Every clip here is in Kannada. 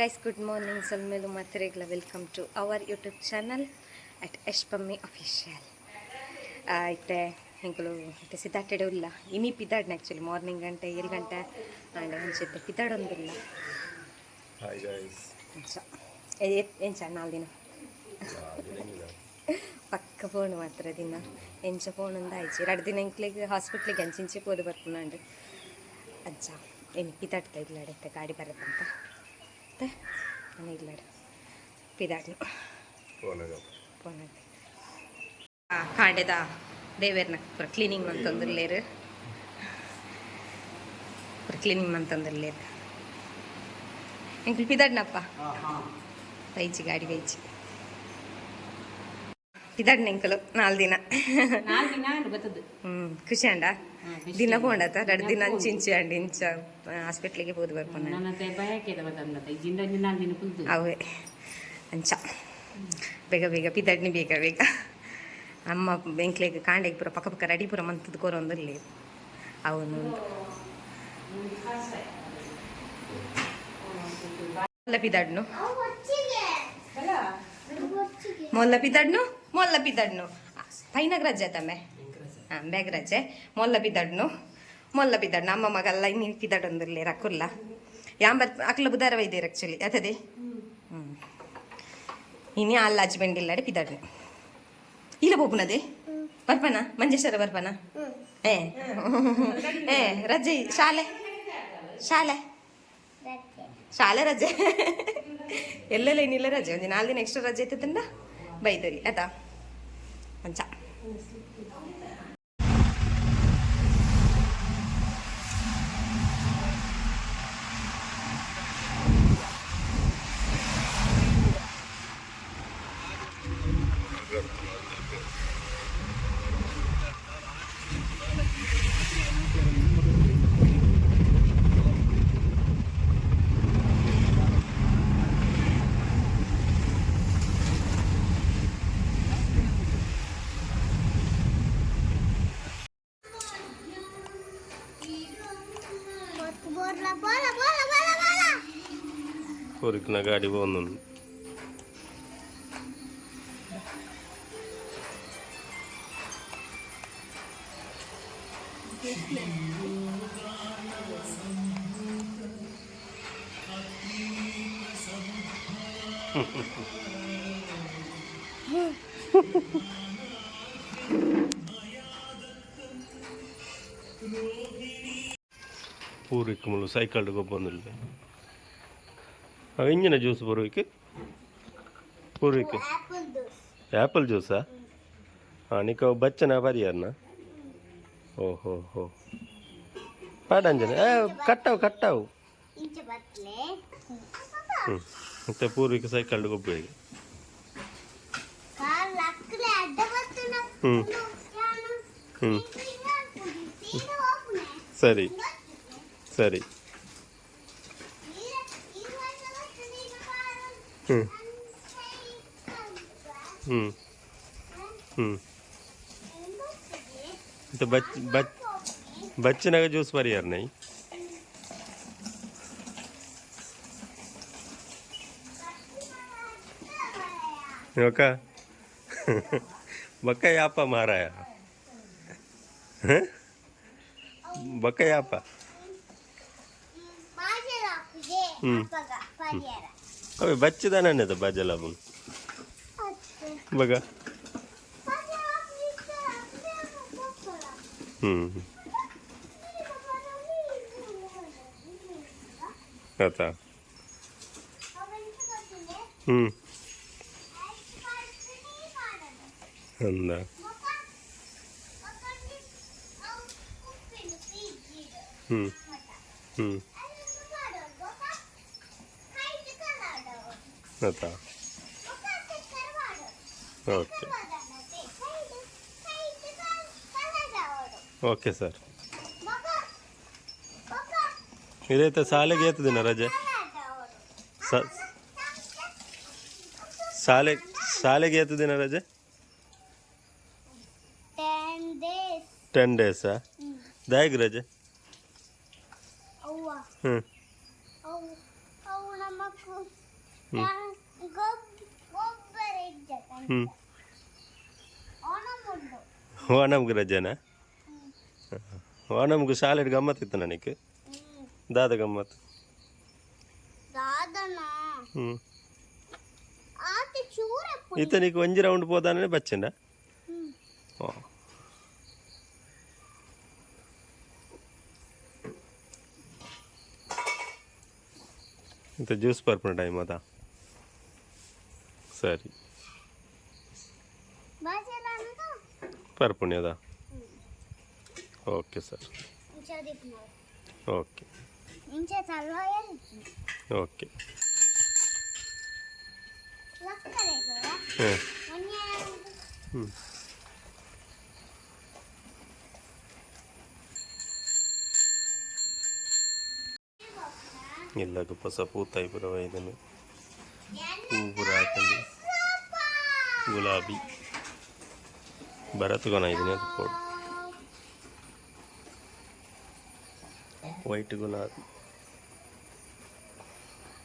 ಗೈಸ್ ಗುಡ್ ಮಾರ್ನಿಂಗ್ ಸಲ್ಮೇಲು ಮಾತ್ರೆಗಳ welcome to our YouTube channel at ಯಶ್ಪಮ್ಮಿ official ಐತೆ ಹೆಂಗಳು ಇತ್ತೆ ಸಿದ್ದಾಟೆಡೆ ಇಲ್ಲ ಇಮಿ ಪಿದಾಡ್ನ ಆ್ಯಕ್ಚುಲಿ ಮಾರ್ನಿಂಗ್ ಗಂಟೆ ಏಳು ಗಂಟೆ ಆ್ಯಂಡ್ ಮುಂಚಿದ್ದೆ ಪಿದಾಡೊಂದಿಲ್ಲ ಏನು ನಾಲ್ಕು ದಿನ ಪಕ್ಕ ಫೋನ್ ಮಾತ್ರ ದಿನ. ಎಂಚ ಫೋನ್ ಒಂದು ಆಯ್ತು. ಎರಡು ದಿನ ಇಂಕ್ಲಿಗೆ ಹಾಸ್ಪಿಟ್ಲಿಗೆ ಅಂಚಿಂಚೆ ಬರ್ತೀನಿ ಬರ್ಪುನಾಂಡು ಅಜ್ಜ ಏನು ಪಿದಾಡ್ತಾ ಇಲ್ಲಾಡೈತೆ ಗಾಡಿ ಬರತ್ತಂತ? ಮತ್ತೆ ನಾನು ಇಲ್ಲ ಫೋನಾಗ ಫೋನ್ ಕಾಂಡೆದ ದೇವೇರ್ನ ಪೂರ ಕ್ಲೀನಿಂಗ್ ಮಂತಂದಿರ್ಲೇರು ಪೂರ ಕ್ಲೀನಿಂಗ್ ಮಂತಂದಿರ್ಲೇರು ಎಂಕಲ್ ಪಿದಾಡ್ನಪ್ಪ ವೈಚಿ ಗಾಡಿ ವೈಚಿ ಪಿದಾಡ್ನ ಎಂಕಲು ನಾಲ್ ದಿನ ನಾಲ್ಕು ದಿನ ಹ್ಮ್ ಖುಷಿ ಅಂಡ? ದಿನ ಪೋಂಡತ ಎರಡು ದಿನ ಅಂಚಿಂಚಿ ಅಂಡ್ ಇಂಚ ಹಾಸ್ಪಿಟ್ಲಿಗೆ ಹೋದ್ ಕುಲ್ತು ಅವೇ ಅಂಚ. ಬೇಗ ಬೇಗ ಪಿದಾಡ್ನಿ ಬೇಗ ಬೇಗ. ಅಮ್ಮ ಬೆಂಕ್ಲೆಗೆ ಕಾಂಡೆಗೆ ಪೂರ ಪಕ್ಕ ಪಕ್ಕ ರೆಡಿ ಪೂರ ಮಂತದ ಕೊರೊಂದಲ್ಲಿ ಅವನು ಮೊಲ್ಲ ಪಿದಾಡ್ನು. ಮೊಲ್ಲ ಪಿದಾಡ್ನು ಮೊಲ್ಲ ಪಿದಾಡ್ನು. ಪೈನಾಗ ರಜೆ ತಮ್ಮೆ ಬ್ಯಾಗ್ ರಜೆ ಮೊಲ್ಲ ಪಿದಾಡ್ನು ಮೊಲ್ಲ ಪಿದಾಡ್ನು ಅಮ್ಮ ಮಗಲ್ಲ, ಇನ್ನು ಪಿದಾಡೊಂದಿರ್ಲಿ ರಕ್ಕುಲ್ಲ ಯಾಂಬರ್ ಅಕ್ಲ ಬುಧಾರ ವೈದ್ಯರು ಆ್ಯಕ್ಚುಲಿ ಅತದೆ ಹ್ಞೂ ಇನಿ ಅಲ್ಲ ಹಚ್ಬಂಡಿಲ್ಲಾಡೆ ಪಿದಾಡ್ನು ಇಲ್ಲ ಬೋಪುನದೆ ಬರ್ಪನ? ಮಂಜೇಶ್ವರ ಬರ್ಪನ? ಏ. ಏ, ರಜೆ, ಶಾಲೆ? ಶಾಲೆ? ಶಾಲೆ ರಜೆ. ಎಲ್ಲೆಲ್ಲ ಏನಿಲ್ಲ ರಜೆ? ಒಂದು ನಾಲ್ಕು ದಿನ ಎಕ್ಸ್ಟ್ರಾ ರಜೆ ಇರ್ತದಂಡ ಬೈದರಿ ಆಯ್ತಾ? ಮಂಚ ഒരുക്കുന്ന കാര്യം വന്നുണ്ട് പൂർവിക്കുമ്പോൾ സൈക്കിളിന്റെ കൊപ്പൊന്നുമില്ല ಇಂಜಿನ ಜ್ಯೂಸ್ ಪೂರ್ವಿಕ್ ಪೂರ್ವಿಕ್ ಆ್ಯಪಲ್ ಜ್ಯೂಸಾ ಹಾಂ ನಿಕ್ಕ ಬಚ್ಚನ ಪರಿಯಾರ್ನ ಓ ಹೋ ಹೋ ಪಾಡಂಜನೆ ಏ ಕಟ್ಟಾವು ಕಟ್ಟಾವು ಹ್ಞೂ ಮತ್ತೆ ಪೂರ್ವಿಕ ಸೈಕಲ್ ಗೊಬ್ಬರಿಗೆ ಹ್ಞೂ ಹ್ಞೂ ಸರಿ ಸರಿ ಹ್ಞೂ ಹ್ಞೂ ಹ್ಞೂ ಮತ್ತೆ ಬಚ್ ಬಚ್ ಬಚ್ಚಿನಾಗ ಜ್ಯೂಸ್ ಪರಿಯಾರ ನೈ ಓಕ ಬಕ್ಕ ಯಾಪ ಮಾರಾಯ ಹ? ಬಕ್ಕ ಯಾಪ ಹ್ಮ್. ಅವೆ ಬಚ್ಚಿದಾನಣ್ಣದ ಬಾಜಲಾಬನ್ ಬಗ ಹ್ಞೂ ಆತಾ ಹ್ಞೂ ಅಂದ ಹ್ಞೂ ಆತಾ ಓಕೆ. Okay sir. ಇದೈತೆ ಶಾಲೆಗೆ ಏತು ದಿನ ರಜೆ? ಶಾಲೆ ಶಾಲೆಗೆ ಏತು ದಿನ ರಜೆ? ಟೆನ್ ಡೇಸಾ ದಾಯಿಗೆ ರಜೆ? ಹ್ಞೂ ಹ್ಞೂ ఓనంకు రజానా? ఓనంకు సాలెడ్ గమ్మత్ ఇస్తున్నా నీకు? దాద గమ్మత్ ఇత నీకు వంజి రౌండ్ పోతానని బచ్చిందా ఇంత జ్యూస్ పర్పన టైం అదా? సరే. ಸ್ಕ್ವೇರ್ ಪುಣ್ಯದ. Okay sir. ಓಕೆ. ಓಕೆ. ಹ್ಞೂ ಇಲ್ಲ ಗುಪ್ಪಸ ಪೂತಾಯಿ ಪುರವ ಇದನ್ನು. ಹೂ ಪುರ ಗುಲಾಬಿ. ಬರತ್ಕೊನ ಇದನ್ನ ಅದು ಕೊಡು ವೈಟ್ ಗುಲಾಬಿ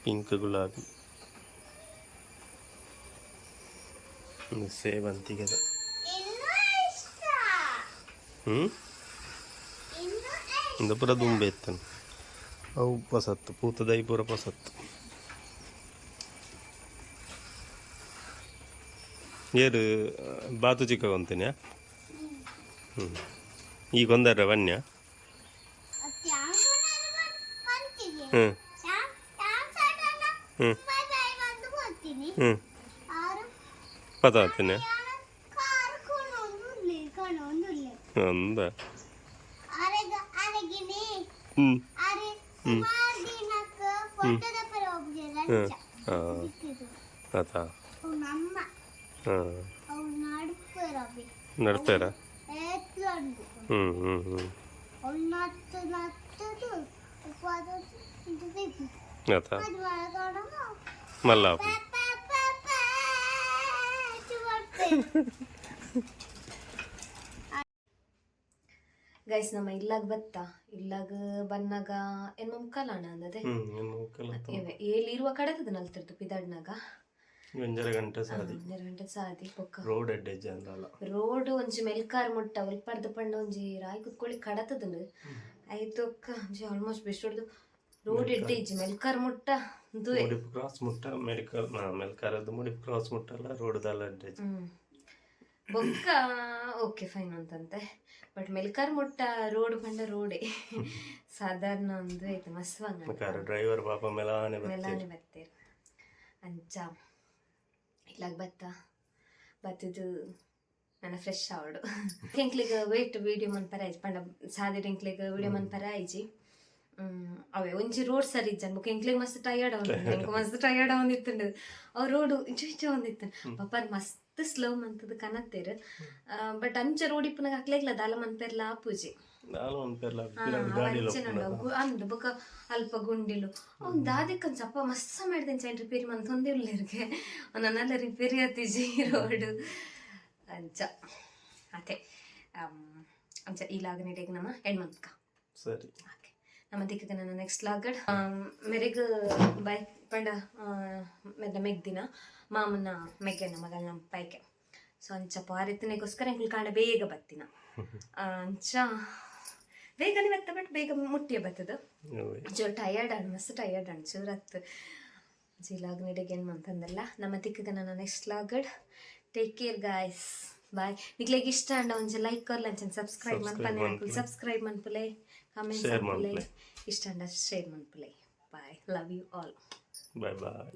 ಪಿಂಕ್ ಗುಲಾಬಿ ಒಂದು ಸೇವಂತಿಗೆ ಅದ ಇನ್ನೂ ಇಷ್ಟ ಹ್ಞೂ ಇನ್ನೂ ಇಂದ ಪೂರ ದುಂಬೆ ಇತ್ತನು ಅವು ಪಸತ್ತು ಪೂತದೈ ಪೂರ ಪಸತ್ತು ಏರು ಬಾತು ಚಿಕ್ಕ ಹ್ಞೂ ಈಗ ಒಂದರ ಬಂತಿಗೆ ಹ್ಞೂ ಹ್ಞೂ ಹ್ಞೂ ಕೊನೊಂದುಲ್ಲೆ ಅಂದ. ಹ್ಞೂ ಹೋಗ್ಲಿಲ್ಲ ಹ್ಞೂ ಹಾಂ. ಆತಾ ಗೈಸ್ ನಮ್ಮ ಇಲ್ಲಾಗ ಬತ್ತ? ಇಲ್ಲಾಗ ಬಂದಾಗ ಏನ್ ಮುಂಕಾಲ ಅಂದದೆ ಏಲಿರುವ ಕಡತದ ನಲ್ತಿರ್ತು ಪಿದಾಡ್ನಾಗ? ಒಂಜರ ಗಂಟೆ ಸಾದಿ. ಒಂದೆರಡು ಗಂಟೆ ಸಾದಿ ಬೊಕ್ಕ ರೋಡ್ ಅಡ್ಡೆಜ್ಜೆ ಅಂದಲ್ಲ ರೋಡ್ ಒಂಜಿ ಮೆಲ್ಕಾರ್ ಮುಟ್ಟ ಒಲ್ಪರ್ದ ಪಂಡ ಒಂಜಿ ರಾಯ್ ಕುತ್ಕೊಳ್ಳಿ ಕಡತದನು. ಆಯ್ತು ಅಕ್ಕ ಒಂಜಿ ಆಲ್ಮೋಸ್ಟ್ ಬೆಸ್ಟ್ ಹೊಡ್ದು. ರೋಡ್ ಎಡ್ಡೆ ಇಜ್ಜಿ ಮೆಲ್ಕಾರ್ ಮುಟ್ಟ ದುವೆ. ಮುಡಿಪು ಕ್ರಾಸ್ ಮುಟ್ಟ ಮೆಡಿಕಲ್ ಮೆಲ್ಕಾರದ್ದು ಮುಡಿ ಕ್ರಾಸ್ ಮುಟ್ಟಲ್ಲ ರೋಡ್ದಲ್ಲ ಅಡ್ಡೆಜ್ಜೆ ಹ್ಮ್. ಬೊಕ್ಕ ಓಕೆ ಫೈನ್ ಅಂತಂತೆ. ಬಟ್ ಮೆಲ್ಕಾರ್ ಮುಟ್ಟ ರೋಡ್ ಪಂಡ ರೋಡೇ. ಸಾಧಾರಣ ಒಂದು ಐತೆ ಮಸ್ತ್ ಡ್ರೈವರ್ ಪಾಪ ಮೆಲಾನೆ ಮೆಲಾನೆ ಬತ್ತೇರು ಅಂಚ. ಇಲ್ಲಾಗ ಬತ್ತ. ಬತ್ತಿದು ನನ್ನ ಫ್ರೆಶ್ ಆವಡು ಎಂಕ್ಲಿಗೆ ವೇಟ್ ವಿಡಿಯೋ ಮನ್ಪರ ಆಯ್ತು ಪಂಡ ಸಾದಿ ಎಂಕ್ಲಿಗೆ ವಿಡಿಯೋ ಮನ್ಪರ ಆಯ್ಜಿ ಅವೇ ಒಂಜಿ ರೋಡ್ ಸರಿ ಇಜ್ಜನ್ ಬುಕ್ ಎಂಕ್ಲಿಗೆ ಮಸ್ತ್ ಟಯರ್ಡ್ ಅವನು ಎಂಕ್ ಮಸ್ತ್ ಟಯರ್ಡ್ ಆವಂದಿತ್ತುಂಡು. ಅವ್ ರೋಡು ಇಂಚು ಇಂಚು ಆವಂದಿತ್ತು. ಪಪ್ಪಾರ್ ಮಸ್ತ್ ಸ್ಲೋ ಮಂತದ ಕನತ್ತೇರು. ಬಟ್ ಅಂಚ ರೋಡ್ ಇಪ್ಪನಾಗ ಇಲ್ಲ ದಾಲ ಮನ್ಪೆರ್ಲ ಆಪೂಜಿ. ನಾನು ಒಂದು ಪೆರ್ಲ. ಅಂದ್ ಬೊಕ ಅಲ್ಪ ಗುಂಡಿಲು. ಅವ್ನು ದಾದಿಕ್ಕನ್ ಸಪ್ಪ ಮಸ್ತ್ ಮಾಡಿದ್ದೇನೆ ಚೈನ್ ರಿಪೇರಿ ಮಂತ್ ಒಂದಿರ್ಲಿರ್ಗೆ ನನ್ನೆಲ್ಲ ರಿಪೇರಿ ಆತಿಜಿ ರೋಡು ಅಂಚ. ಅದೇ ಅಂಚ ಈ ಲಾಗ್ ನೆಡೆಗೆ ನಮ್ಮ ಹೆಣ್ಮಂತ್ಕ ಸರಿ. ಓಕೆ ನಮ್ಮ ದಿಕ್ಕಗೆ ನನ್ನ ನೆಕ್ಸ್ಟ್ ಲಾಗಡ್ ಮೆರೆಗ್ ಬೈ ಪಂಡ ಮೆದ ಮೆಗ್ದಿನ ಮಾಮನ ಮೆಗ್ಗೆನ ಮಗಳ ನಮ್ಮ ಪೈಕೆ. ಸೊ ಅಂಚ ಪಾರಿತನೆಗೋಸ್ಕರ ಎಂಕುಲ್ ಕಾಂಡ ಬೇಗ ಬತ್ತಿನ. ಅಂಚ ಬೇಗನೆ ಬತ್ತ ಬಟ್ ಬೇಗ ಮುಟ್ಟಿಯ ಬತ್ತದ. ಜೋ ಟಯರ್ಡ್ ಅಣ್ಣ ಮಸ್ತ್ ಟಯರ್ಡ್ ಅಣ್ಣ ಚೂರತ್ ಜಿಲಾಗ್ ನೆಡೆಗೆ ಏನು ಅಂತಂದಲ್ಲ ನಮ್ಮ ದಿಕ್ಕಗೆ ನನ್ನ ನೆಕ್ಸ್ಟ್ ಲಾಗಡ್. ಟೇಕ್ ಕೇರ್ ಗಾಯ್ಸ್ ಬಾಯ್ ನಿಕ್ಲೆಗೆ ಇಷ್ಟ ಅಂಡ ಒಂಚ ಲೈಕ್ ಕೊರ್ಲ ಅಂಚನ್ ಸಬ್ಸ್ಕ್ರೈಬ್ ಮನ್ಪನೆ ಸಬ್ಸ್ಕ್ರೈಬ್ ಮನ್ಪುಲೆ ಕಾಮೆಂಟ್ಸ್ ಮನ್ಪುಲೆ ಮನ್ಪುಲೆ. ಇಷ್ಟ ಅಂಡ share ಮನ್ಪುಲೆ. Bye love you all bye bye